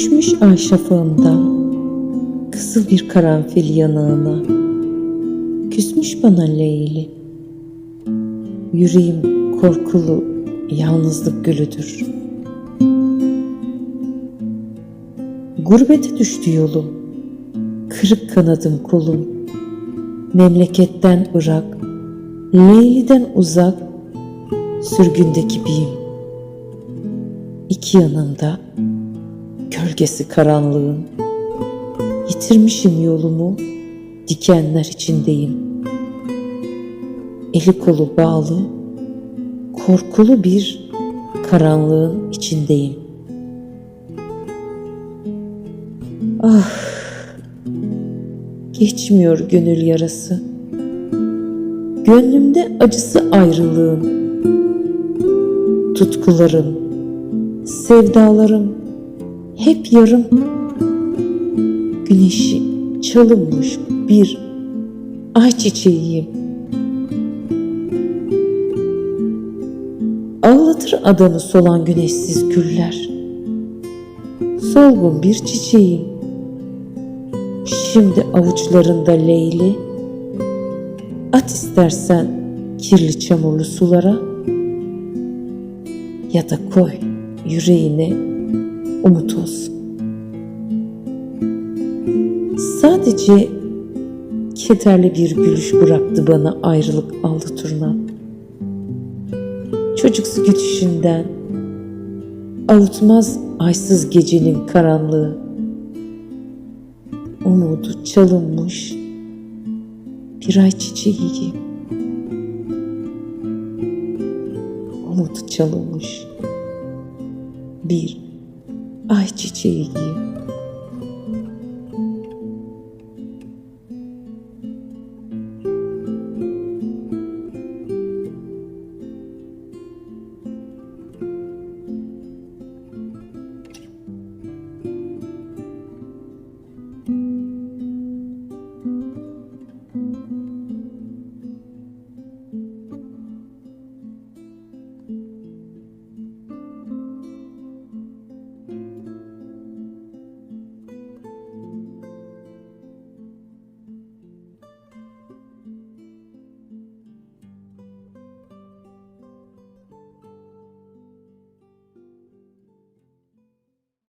Düşmüş ay şafağında kızıl bir karanfil yanağına. Küsmüş bana Leyli. Yüreğim korkulu yalnızlık gülüdür. Gurbete düştü yolum Kırık kanadım kolum. Memleketten ırak Leyli'den uzak Sürgünde gibiyim İki yanımda Gölgesi karanlığın. Yitirmişim yolumu Dikenler içindeyim. Eli kolu bağlı Korkulu bir karanlığın içindeyim. Ah! Geçmiyor gönül yarası. Gönlümde acısı ayrılığın. Tutkularım Sevdalarım hep yarım Güneşi çalınmış bir ay çiçeğiyim Ağlatır adamı solan güneşsiz güller. Solgun bir çiçeğim Şimdi avuçlarında leyli. At istersen kirli çamurlu sulara Ya da koy yüreğine umut olsun. Sadece kederli bir gülüş bıraktı bana ayrılık aldı turna. Çocuksu gülüşünden avutmaz aysız gecenin karanlığı. Umudu çalınmış bir ay çiçeği Umudu çalınmış bir ay çiçeği giy.